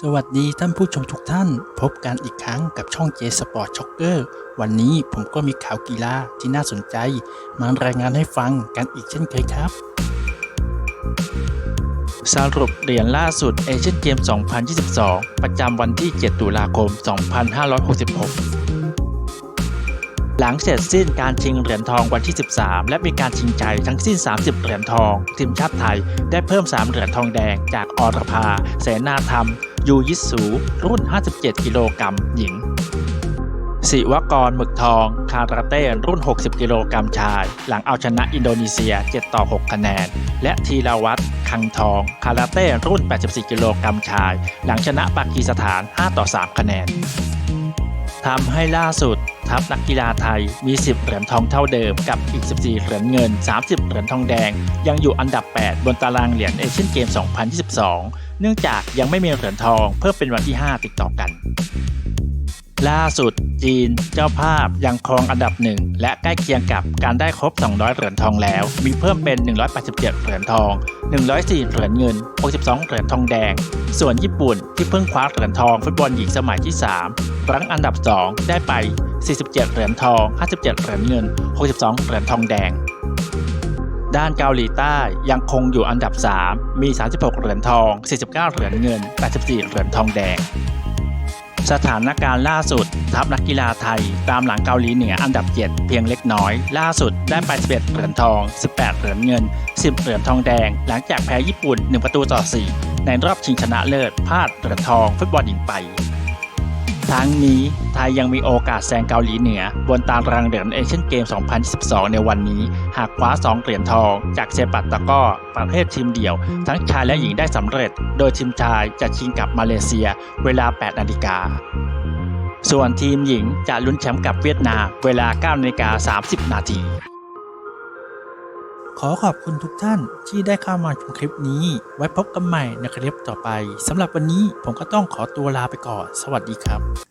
สวัสดีท่านผู้ชมทุกท่าน พบกันอีกครั้งกับช่อง J Sport Shocker วันนี้ผมก็มีข่าวกีฬาที่น่าสนใจ มารายงานให้ฟังกันอีกเช่นเคยครับ สรุปเหรียญล่าสุดเอเชียนเกม 2022 ประจำวันที่ 7 ตุลาคม 2566 หลังเสร็จสิ้นการชิงเหรียญทองวันที่ 13 และมีการชิงใจทั้งสิ้น 30 เหรียญทอง ทีมชาติไทยได้เพิ่ม 3 เหรียญทองแดงจากอรภา เสนาธรรม ยูยิสู รุ่น 57 กิโลกรัมหญิงศิวกรหมึกทอง คาราเต้รุ่น 60 กิโลกรัมชาย หลังเอาชนะอินโดนีเซีย 7 ต่อ 6 คะแนน และธีรวัตรคังทอง คาราเต้รุ่น 84 กิโลกรัมชาย หลังชนะปากีสถาน 5 ต่อ 3 คะแนนทำให้ล่าสุด ทัพนักกีฬาไทยมี 10 เหรียญทองเท่าเดิมกับอีก 14 เหรียญเงิน 30 เหรียญทองแดง ยังอยู่อันดับ 8 บนตารางเหรียญเอเชียนเกม 2022 เนื่องจากยังไม่มีเหรียญทองเพิ่มเป็นวันที่ 5 ติดต่อกัน ล่าสุด จีนเจ้าภาพยังครองอันดับหนึ่งและใกล้เคียงกับการได้ครบ 200 เหรียญทองแล้ว มีเพิ่มเป็น 187 เหรียญทอง 104 เหรียญเงิน 62 เหรียญทองแดง ส่วนญี่ปุ่นที่เพิ่งคว้าเหรียญทองฟุตบอลหญิงสมัยที่ 3 รั้งอันดับ 2 ได้ไป 47 เหรียญทอง 57 เหรียญเงิน 62 เหรียญทองแดง ด้านเกาหลีใต้ยังคงอยู่อันดับ 3 มี 36 เหรียญทอง 49 เหรียญเงิน 84 เหรียญทองแดง สถานการณ์ล่าสุด ทัพนักกีฬาไทย ตามหลังเกาหลีเหนืออันดับ 7 เพียงเล็กน้อย ล่าสุดได้ไป11เหรียญทอง 18 เหรียญเงิน 10 เหรียญทองแดง หลังจากแพ้ญี่ปุ่น 1 ประตูต่อ 4 ในรอบชิงชนะเลิศพลาดเหรียญทองฟุตบอลหญิงไป ทั้งนี้ไทยยังมีโอกาสแซงเกาหลีเหนือ บนตารางเหรียญเอเชียนเกม 2022 ในวันนี้ หากคว้า 2 เหรียญทอง จากเซปัตตะก้อประเภททีมเดี่ยว ทั้งชายและหญิงได้สำเร็จ โดยทีมชายจะชิงกับมาเลเซีย เวลา 8 นาฬิกาส่วนทีมหญิงจะลุ้นแชมป์กับเวียดนามเวลา9นาฬิกา30 นาที ขอขอบคุณทุกท่านที่ได้เข้ามาชมคลิปนี้ ไว้พบกันใหม่ในคลิปต่อไปสำหรับวันนี้ผมก็ต้องขอตัวลาไปก่อน สวัสดีครับ